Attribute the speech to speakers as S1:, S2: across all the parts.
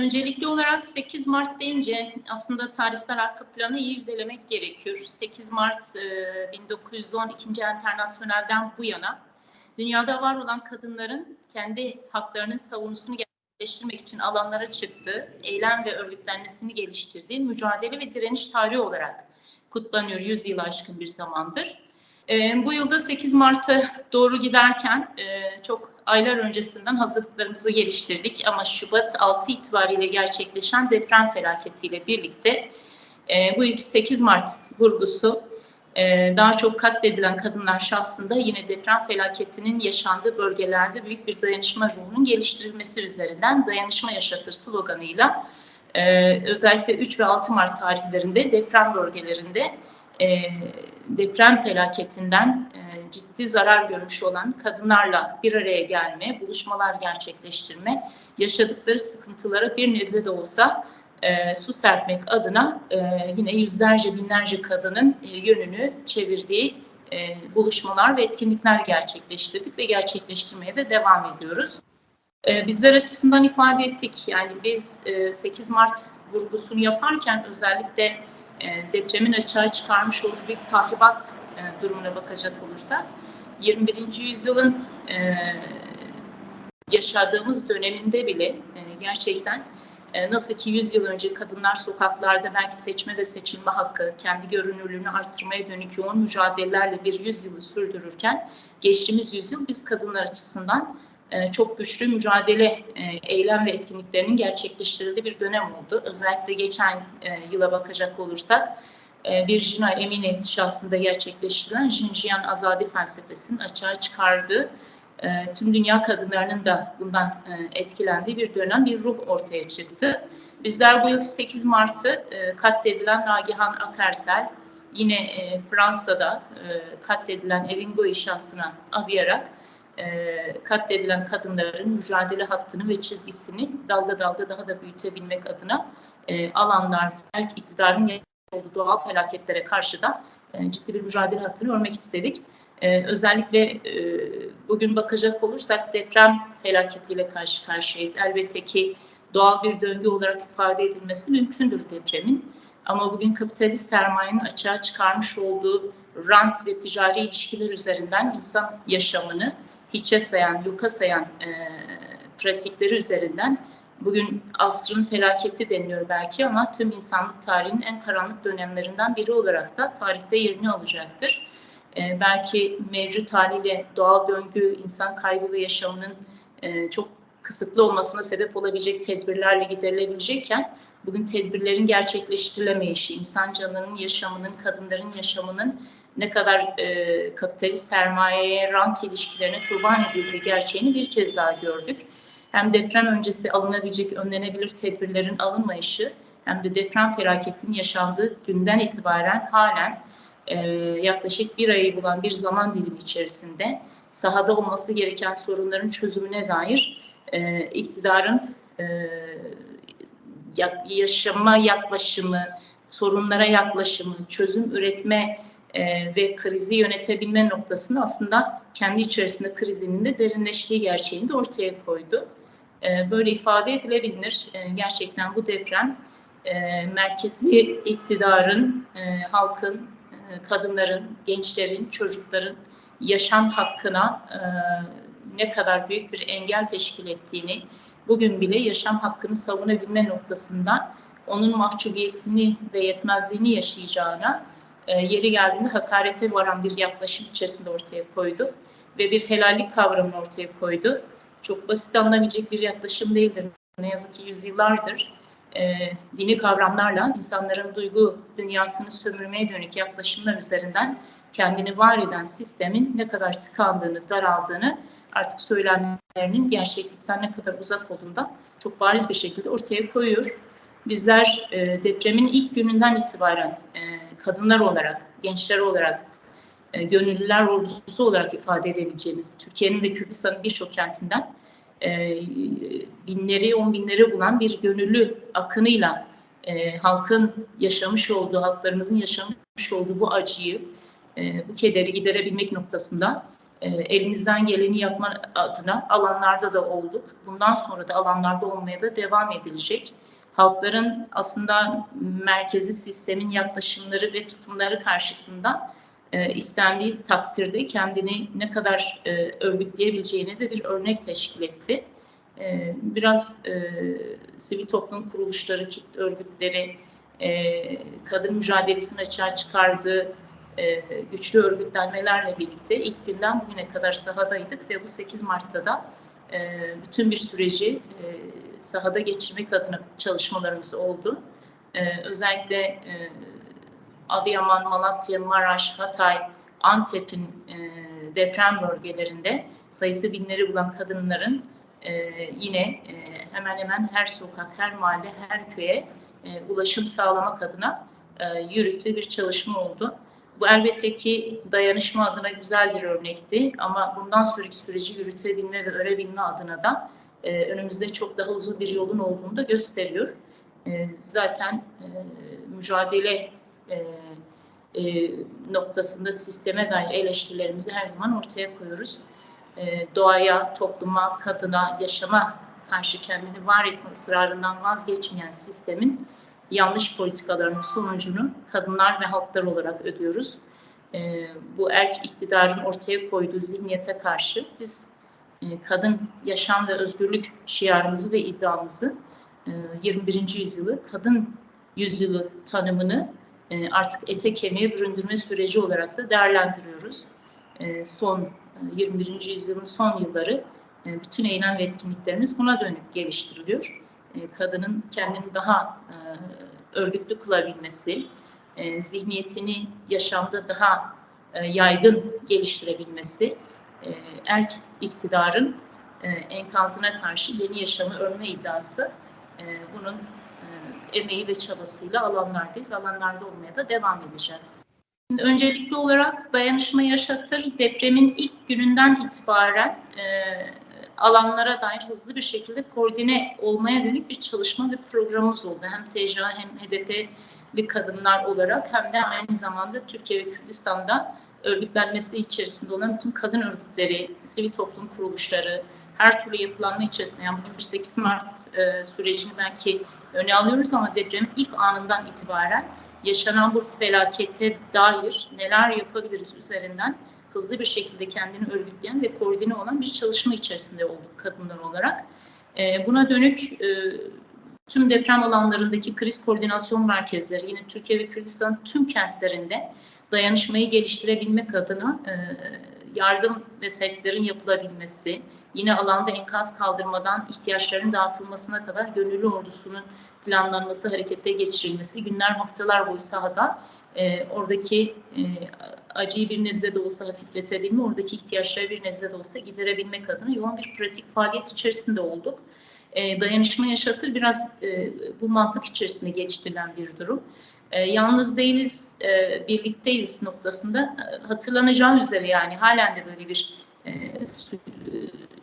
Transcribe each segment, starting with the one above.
S1: öncelikli olarak 8 Mart deyince aslında tarihsel arka planı iyi irdelemek gerekiyor. 8 Mart e, 1912. Enternasyonel'den bu yana dünyada var olan kadınların kendi haklarının savunusunu gerçekleştirmek için alanlara çıktığı, eylem ve örgütlenmesini geliştirdiği mücadele ve direniş tarihi olarak kutlanıyor 100 yıl aşkın bir zamandır. E, bu yılda 8 Mart'a doğru giderken e, çok aylar öncesinden hazırlıklarımızı geliştirdik. Ama Şubat 6 itibariyle gerçekleşen deprem felaketiyle birlikte e, bu ilk 8 Mart vurgusu e, daha çok katledilen kadınlar şahsında yine deprem felaketinin yaşandığı bölgelerde büyük bir dayanışma ruhunun geliştirilmesi üzerinden dayanışma yaşatır sloganıyla e, özellikle 3 ve 6 Mart tarihlerinde deprem bölgelerinde e, deprem felaketinden e, ciddi zarar görmüş olan kadınlarla bir araya gelme, buluşmalar gerçekleştirme, yaşadıkları sıkıntılara bir nebze de olsa e, su serpmek adına e, yine yüzlerce binlerce kadının yönünü çevirdiği buluşmalar ve etkinlikler gerçekleştirdik ve gerçekleştirmeye de devam ediyoruz. Bizler açısından ifade ettik yani biz e, 8 Mart vurgusunu yaparken özellikle e, depremin açığa çıkarmış olduğu bir tahribat e, durumuna bakacak olursak 21. yüzyılın e, yaşadığımız döneminde bile gerçekten nasıl ki 100 yıl önce kadınlar sokaklarda belki seçme ve seçilme hakkı, kendi görünürlüğünü arttırmaya dönük yoğun mücadelelerle bir yüzyılı sürdürürken geçtiğimiz yüzyıl biz kadınlar açısından çok güçlü mücadele e, eylem ve etkinliklerinin gerçekleştirildiği bir dönem oldu. Özellikle geçen e, yıla bakacak olursak bir Jina Emine şahsında gerçekleştirilen Jinjiyan Azadi felsefesinin açığa çıkardığı tüm dünya kadınlarının da bundan etkilendiği bir dönem, bir ruh ortaya çıktı. Bizler bu yıl 8 Mart'ı katledilen Nagihan Akarsel, yine Fransa'da katledilen Evin Goy şahsına adayarak e, katledilen kadınların mücadele hattını ve çizgisini dalga dalga daha da büyütebilmek adına e, alanlar, belki iktidarın olduğu doğal felaketlere karşı da e, ciddi bir mücadele hattını örmek istedik. E, özellikle e, bugün bakacak olursak deprem felaketiyle karşı karşıyayız. Elbette ki doğal bir döngü olarak ifade edilmesi mümkündür depremin. Ama bugün kapitalist sermayenin açığa çıkarmış olduğu rant ve ticari ilişkiler üzerinden insan yaşamını hiçe sayan, yuka sayan e, pratikleri üzerinden bugün asrın felaketi deniyor belki ama tüm insanlık tarihinin en karanlık dönemlerinden biri olarak da tarihte yerini alacaktır. E, belki mevcut haliyle doğal döngü, insan kaybı ve yaşamının e, çok kısıtlı olmasına sebep olabilecek tedbirlerle giderilebilecekken bugün tedbirlerin gerçekleştirilemeyişi, insan canının yaşamının, kadınların yaşamının ne kadar e, kapitalist sermayeye, rant ilişkilerine kurban edildiği gerçeğini bir kez daha gördük. Hem deprem öncesi alınabilecek, önlenebilir tedbirlerin alınmayışı hem de deprem felaketinin yaşandığı günden itibaren halen e, yaklaşık bir ayı bulan bir zaman dilimi içerisinde sahada olması gereken sorunların çözümüne dair e, iktidarın e, yaşama yaklaşımı, sorunlara yaklaşımı, çözüm üretme e, ve krizi yönetebilme noktasında aslında kendi içerisinde krizinin de derinleştiği gerçeğini de ortaya koydu. E, böyle ifade edilebilir. E, gerçekten bu deprem e, merkezi iktidarın, e, halkın, e, kadınların, gençlerin, çocukların yaşam hakkına e, ne kadar büyük bir engel teşkil ettiğini, bugün bile yaşam hakkını savunabilme noktasında onun mahcubiyetini ve yetmezliğini yaşayacağına e, yeri geldiğinde hakarete varan bir yaklaşım içerisinde ortaya koydu ve bir helallik kavramını ortaya koydu. Çok basit alınabilecek bir yaklaşım değildir. Ne yazık ki yüzyıllardır e, dini kavramlarla insanların duygu dünyasını sömürmeye dönük yaklaşımlar üzerinden kendini var eden sistemin ne kadar tıkandığını, daraldığını artık söylemlerinin gerçeklikten ne kadar uzak olduğundan çok bariz bir şekilde ortaya koyuyor. Bizler e, depremin ilk gününden itibaren e, kadınlar olarak, gençler olarak, e, gönüllüler ordusu olarak ifade edebileceğimiz Türkiye'nin ve Kürdistan'ın birçok kentinden e, binleri, on binleri bulan bir gönüllü akınıyla e, halkın yaşamış olduğu, halklarımızın yaşamış olduğu bu acıyı, e, bu kederi giderebilmek noktasında e, elimizden geleni yapma adına alanlarda da olduk. Bundan sonra da alanlarda olmaya da devam edilecek. Halkların aslında merkezi sistemin yaklaşımları ve tutumları karşısında e, istendiği takdirde kendini ne kadar e, örgütleyebileceğine de bir örnek teşkil etti. E, biraz e, sivil toplum kuruluşları, örgütleri, e, kadın mücadelesini açığa çıkardığı e, güçlü örgütlenmelerle birlikte ilk günden bugüne kadar sahadaydık ve bu 8 Mart'ta da e, bütün bir süreci e, sahada geçirmek adına çalışmalarımız oldu. E, özellikle e, Adıyaman, Malatya, Maraş, Hatay, Antep'in e, deprem bölgelerinde sayısı binleri bulan kadınların e, yine e, hemen hemen her sokak, her mahalle, her köye e, ulaşım sağlamak adına e, yürüttüğü bir çalışma oldu. Bu elbette ki dayanışma adına güzel bir örnekti ama bundan sonraki süreci yürütebilme ve örebilme adına da e, önümüzde çok daha uzun bir yolun olduğunu da gösteriyor. E, zaten e, mücadele e, e, noktasında sisteme dair eleştirilerimizi her zaman ortaya koyuyoruz. E, doğaya, topluma, kadına, yaşama karşı kendini var etme ısrarından vazgeçmeyen sistemin yanlış politikalarının sonucunu kadınlar ve halklar olarak ödüyoruz. E, bu erk iktidarın ortaya koyduğu zihniyete karşı biz e, kadın yaşam ve özgürlük şiarımızı ve iddiamızı e, 21. yüzyılı kadın yüzyılı tanımını e, artık ete kemiğe büründürme süreci olarak da değerlendiriyoruz. E, son 21. E, yüzyılın son yılları e, bütün eylem ve etkinliklerimiz buna dönük geliştiriliyor. E, kadının kendini daha e, örgütlü kılabilmesi, e, zihniyetini yaşamda daha e, yaygın geliştirebilmesi, e, erk iktidarın e, enkazına karşı yeni yaşamı örme iddiası e, bunun e, emeği ve çabasıyla alanlardayız. Alanlarda olmaya da devam edeceğiz. Şimdi öncelikli olarak dayanışma yaşatır depremin ilk gününden itibaren e, alanlara dair hızlı bir şekilde koordine olmaya dönük bir çalışma ve programımız oldu. Hem TCA hem HDP'li kadınlar olarak hem de aynı zamanda Türkiye ve Kürdistan'da örgütlenmesi içerisinde olan bütün kadın örgütleri, sivil toplum kuruluşları, her türlü yapılanma içerisinde yani bugün 8 Mart e, sürecini belki öne alıyoruz ama depremin ilk anından itibaren yaşanan bu felakete dair neler yapabiliriz üzerinden hızlı bir şekilde kendini örgütleyen ve koordine olan bir çalışma içerisinde olduk kadınlar olarak. E, buna dönük e, tüm deprem alanlarındaki kriz koordinasyon merkezleri yine Türkiye ve Kürdistan tüm kentlerinde dayanışmayı geliştirebilmek adına e, yardım ve sevklerin yapılabilmesi, yine alanda enkaz kaldırmadan ihtiyaçların dağıtılmasına kadar gönüllü ordusunun planlanması, harekete geçirilmesi, günler haftalar boyu sahada e, oradaki e, acıyı bir nebze de olsa hafifletebilme, oradaki ihtiyaçları bir nebze de olsa giderebilmek adına yoğun bir pratik faaliyet içerisinde olduk. E, dayanışma yaşatır biraz e, bu mantık içerisinde geliştirilen bir durum. E, yalnız değiliz, e, birlikteyiz noktasında e, hatırlanacağı üzere yani halen de böyle bir e,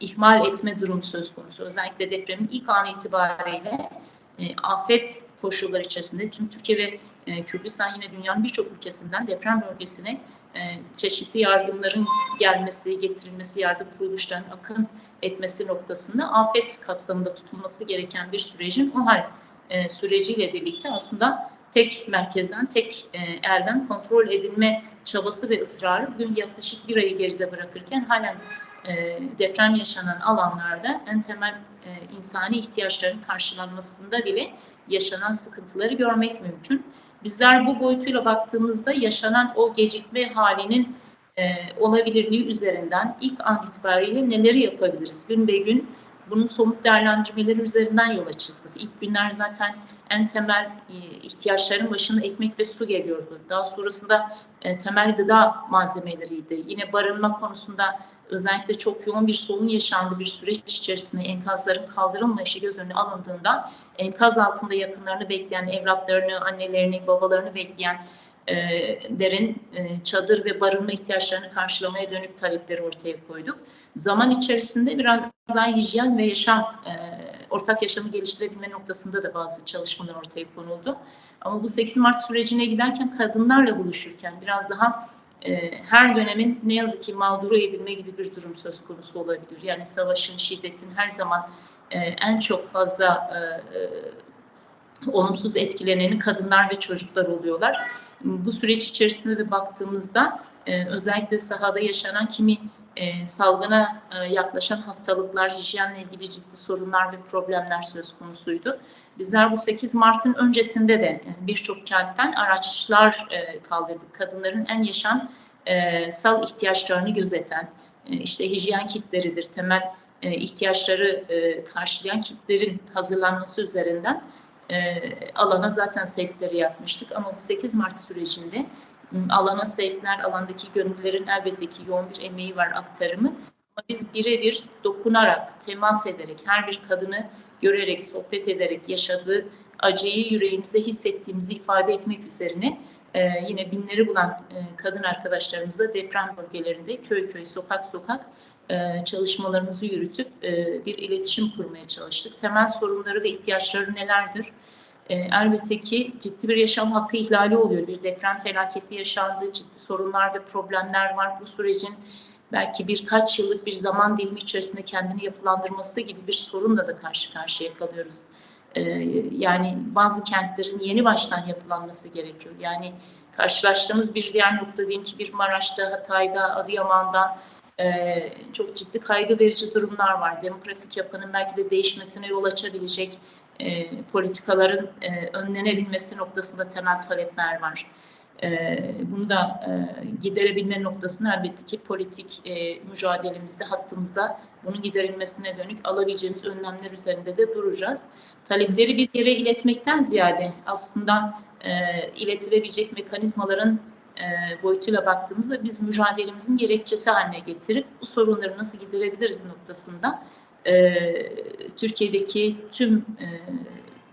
S1: ihmal etme durumu söz konusu. Özellikle depremin ilk anı itibariyle e, afet koşulları içerisinde tüm Türkiye ve e, Kürdistan yine dünyanın birçok ülkesinden deprem bölgesine e, çeşitli yardımların gelmesi, getirilmesi, yardım kuruluşlarının akın etmesi noktasında afet kapsamında tutulması gereken bir sürecin o hal e, süreciyle birlikte aslında tek merkezden, tek e, elden kontrol edilme çabası ve ısrarı bugün yaklaşık bir ayı geride bırakırken halen e, deprem yaşanan alanlarda en temel e, insani ihtiyaçların karşılanmasında bile yaşanan sıkıntıları görmek mümkün. Bizler bu boyutuyla baktığımızda yaşanan o gecikme halinin e, olabilirliği üzerinden ilk an itibariyle neleri yapabiliriz? Gün be gün bunun somut değerlendirmeleri üzerinden yola çıktık. İlk günler zaten en temel e, ihtiyaçların başında ekmek ve su geliyordu. Daha sonrasında e, temel gıda malzemeleriydi. Yine barınma konusunda özellikle çok yoğun bir sorun yaşandığı bir süreç içerisinde enkazların kaldırılmayışı göz önüne alındığında enkaz altında yakınlarını bekleyen, evlatlarını, annelerini, babalarını bekleyen e, derin e, çadır ve barınma ihtiyaçlarını karşılamaya dönük talepleri ortaya koyduk. Zaman içerisinde biraz daha hijyen ve yaşam, e, ortak yaşamı geliştirebilme noktasında da bazı çalışmalar ortaya konuldu. Ama bu 8 Mart sürecine giderken kadınlarla buluşurken biraz daha e, her dönemin ne yazık ki mağduru edilme gibi bir durum söz konusu olabilir. Yani savaşın, şiddetin her zaman e, en çok fazla e, e, olumsuz etkileneni kadınlar ve çocuklar oluyorlar. Bu süreç içerisinde de baktığımızda e, özellikle sahada yaşanan kimi e, salgına e, yaklaşan hastalıklar, hijyenle ilgili ciddi sorunlar ve problemler söz konusuydu. Bizler bu 8 Mart'ın öncesinde de e, birçok kentten araçlar e, kaldırdık. Kadınların en yaşam e, sal ihtiyaçlarını gözeten, e, işte hijyen kitleridir, temel e, ihtiyaçları e, karşılayan kitlerin hazırlanması üzerinden e, alana zaten sevkleri yapmıştık. Ama bu 8 Mart sürecinde alana sevkler, alandaki gönüllülerin elbette ki yoğun bir emeği var aktarımı. Ama biz birebir dokunarak, temas ederek, her bir kadını görerek, sohbet ederek yaşadığı acıyı yüreğimizde hissettiğimizi ifade etmek üzerine e, yine binleri bulan e, kadın arkadaşlarımızla deprem bölgelerinde köy köy, sokak sokak e, çalışmalarımızı yürütüp e, bir iletişim kurmaya çalıştık. Temel sorunları ve ihtiyaçları nelerdir? E, elbette ki ciddi bir yaşam hakkı ihlali oluyor. Bir deprem felaketi yaşandığı ciddi sorunlar ve problemler var. Bu sürecin belki birkaç yıllık bir zaman dilimi içerisinde kendini yapılandırması gibi bir sorunla da karşı karşıya kalıyoruz. Ee, yani bazı kentlerin yeni baştan yapılanması gerekiyor. Yani karşılaştığımız bir diğer nokta diyelim ki bir Maraş'ta, Hatay'da, Adıyaman'da çok ciddi kaygı verici durumlar var. Demografik yapının belki de değişmesine yol açabilecek politikaların önlenebilmesi noktasında temel talepler var. Bunu da e, giderebilme noktasında elbette ki politik mücadelemizde, hattımızda bunun giderilmesine dönük alabileceğimiz önlemler üzerinde de duracağız. Talepleri bir yere iletmekten ziyade aslında iletilebilecek mekanizmaların e, boyutuyla baktığımızda biz mücadelemizin gerekçesi haline getirip bu sorunları nasıl giderebiliriz noktasında e, Türkiye'deki tüm e,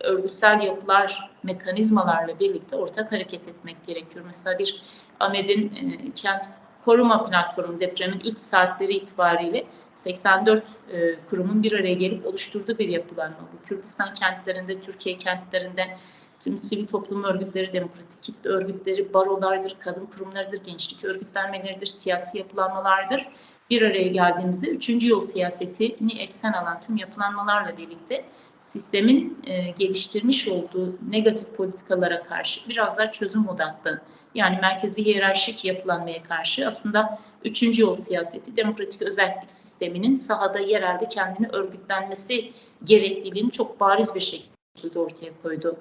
S1: örgütsel yapılar, mekanizmalarla birlikte ortak hareket etmek gerekiyor. Mesela bir AMED'in e, kent koruma platformu depremin ilk saatleri itibariyle 84 e, kurumun bir araya gelip oluşturduğu bir yapılanma bu. Kürdistan kentlerinde, Türkiye kentlerinde tüm sivil toplum örgütleri, demokratik kitle örgütleri, barolardır, kadın kurumlarıdır, gençlik örgütlenmeleridir, siyasi yapılanmalardır bir araya geldiğimizde üçüncü yol siyasetini eksen alan tüm yapılanmalarla birlikte sistemin e, geliştirmiş olduğu negatif politikalara karşı biraz daha çözüm odaklı yani merkezi hiyerarşik yapılanmaya karşı aslında üçüncü yol siyaseti demokratik özellik sisteminin sahada yerelde kendini örgütlenmesi gerekliliğini çok bariz bir şekilde ortaya koydu.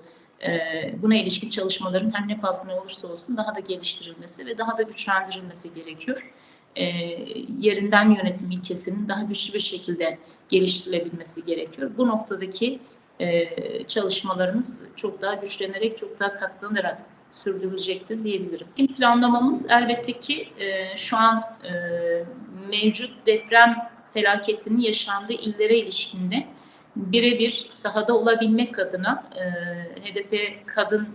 S1: E, buna ilişkin çalışmaların her ne pahasına olursa olsun daha da geliştirilmesi ve daha da güçlendirilmesi gerekiyor e, yerinden yönetim ilkesinin daha güçlü bir şekilde geliştirilebilmesi gerekiyor. Bu noktadaki e, çalışmalarımız çok daha güçlenerek, çok daha katlanarak sürdürülecektir diyebilirim. Şimdi planlamamız elbette ki e, şu an e, mevcut deprem felaketinin yaşandığı illere ilişkinde birebir sahada olabilmek adına e, HDP kadın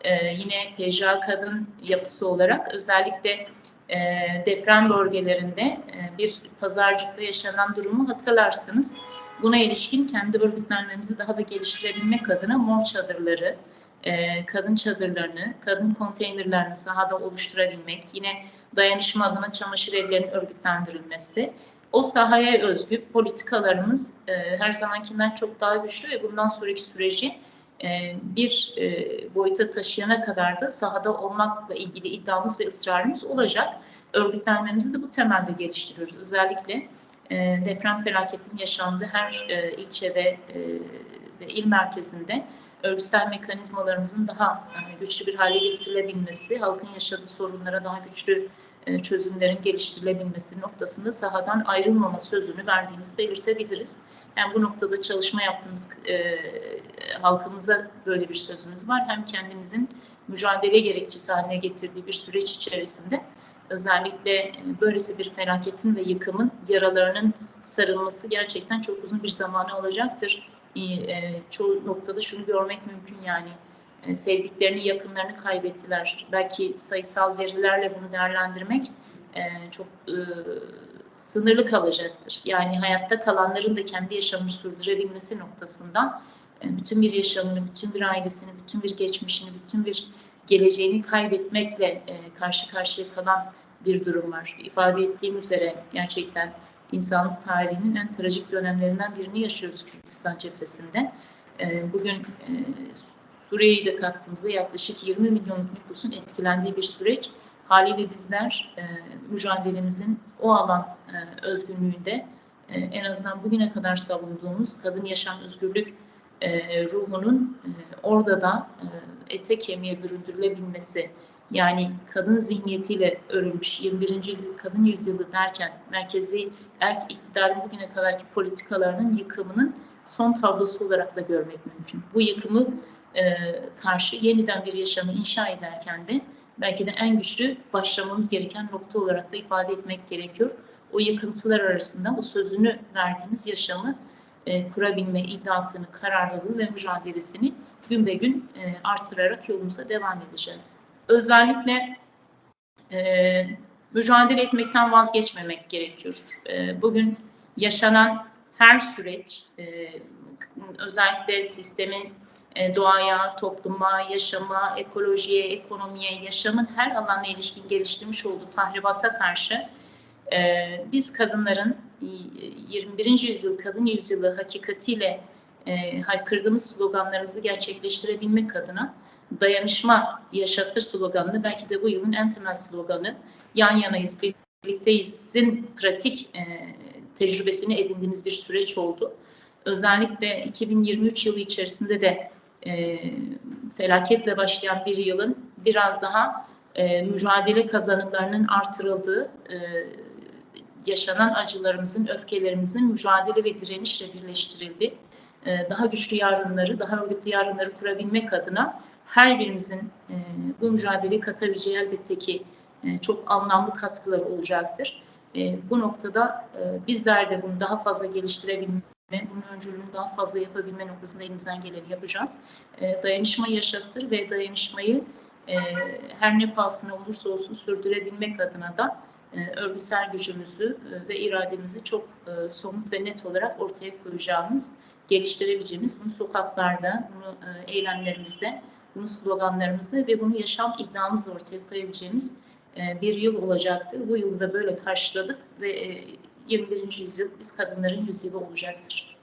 S1: e, yine TCA kadın yapısı olarak özellikle e, deprem bölgelerinde e, bir pazarcıkta yaşanan durumu hatırlarsınız. Buna ilişkin kendi örgütlenmemizi daha da geliştirebilmek adına mor çadırları, e, kadın çadırlarını, kadın konteynerlerini sahada oluşturabilmek, yine dayanışma adına çamaşır evlerinin örgütlendirilmesi, o sahaya özgü politikalarımız e, her zamankinden çok daha güçlü ve bundan sonraki süreci e, bir e, boyuta taşıyana kadar da sahada olmakla ilgili iddiamız ve ısrarımız olacak. Örgütlenmemizi de bu temelde geliştiriyoruz. Özellikle e, deprem felaketinin yaşandığı her ilçede ve il merkezinde örgütsel mekanizmalarımızın daha güçlü bir hale getirilebilmesi, halkın yaşadığı sorunlara daha güçlü çözümlerin geliştirilebilmesi noktasında sahadan ayrılmama sözünü verdiğimizi belirtebiliriz. Yani bu noktada çalışma yaptığımız e, halkımıza böyle bir sözümüz var. Hem kendimizin mücadele gerekçesi haline getirdiği bir süreç içerisinde özellikle böylesi bir felaketin ve yıkımın yaralarının sarılması gerçekten çok uzun bir zamanı olacaktır. E, çoğu noktada şunu görmek mümkün yani e, sevdiklerini, yakınlarını kaybettiler. Belki sayısal verilerle bunu değerlendirmek e, çok e, sınırlı kalacaktır. Yani hayatta kalanların da kendi yaşamını sürdürebilmesi noktasında e, bütün bir yaşamını, bütün bir ailesini, bütün bir geçmişini, bütün bir geleceğini kaybetmekle e, karşı karşıya kalan bir durum var. İfade ettiğim üzere gerçekten insanlık tarihinin en trajik dönemlerinden birini yaşıyoruz Kürdistan cephesinde. E, bugün e, Suriye'yi de kattığımızda yaklaşık 20 milyonluk nüfusun etkilendiği bir süreç. Haliyle bizler e, mücadelemizin o alan e, özgünlüğünde e, en azından bugüne kadar savunduğumuz kadın yaşam özgürlük e, ruhunun e, orada da e, ete kemiğe büründürülebilmesi yani kadın zihniyetiyle örülmüş 21. yüzyıl kadın yüzyılı derken merkezi erk iktidarın bugüne kadarki politikalarının yıkımının son tablosu olarak da görmek mümkün. Bu yıkımı e, karşı yeniden bir yaşamı inşa ederken de belki de en güçlü başlamamız gereken nokta olarak da ifade etmek gerekiyor. O yıkıntılar arasında o sözünü verdiğimiz yaşamı e, kurabilme iddiasını, kararlılığı ve mücadelesini gün be gün e, artırarak yolumuza devam edeceğiz. Özellikle e, mücadele etmekten vazgeçmemek gerekiyor. E, bugün yaşanan her süreç, e, özellikle sistemin e, doğaya, topluma, yaşama, ekolojiye, ekonomiye, yaşamın her alanına ilişkin geliştirmiş olduğu tahribata karşı e, biz kadınların 21. yüzyıl kadın yüzyılı hakikatiyle e, haykırdığımız sloganlarımızı gerçekleştirebilmek adına dayanışma yaşatır sloganını belki de bu yılın en temel sloganı yan yanayız, birlikteyiz'in pratik e, tecrübesini edindiğimiz bir süreç oldu. Özellikle 2023 yılı içerisinde de e, felaketle başlayan bir yılın biraz daha e, mücadele kazanımlarının artırıldığı, e, yaşanan acılarımızın, öfkelerimizin mücadele ve direnişle birleştirildiği, e, daha güçlü yarınları, daha örgütlü yarınları kurabilmek adına her birimizin e, bu mücadeleye katabileceği elbette ki e, çok anlamlı katkıları olacaktır. E, bu noktada e, bizler de bunu daha fazla geliştirebilme, bunun öncülüğünü daha fazla yapabilme noktasında elimizden geleni yapacağız. E, dayanışma yaşatır ve dayanışmayı e, her ne pahasına olursa olsun sürdürebilmek adına da e, örgütsel gücümüzü e, ve irademizi çok e, somut ve net olarak ortaya koyacağımız, geliştirebileceğimiz bunu sokaklarda, bunu e, eylemlerimizde, bunu sloganlarımızda ve bunu yaşam iddiamızla ortaya koyabileceğimiz e, bir yıl olacaktır. Bu yılı da böyle karşıladık ve e, 21. yüzyıl biz kadınların yüzyılı olacaktır.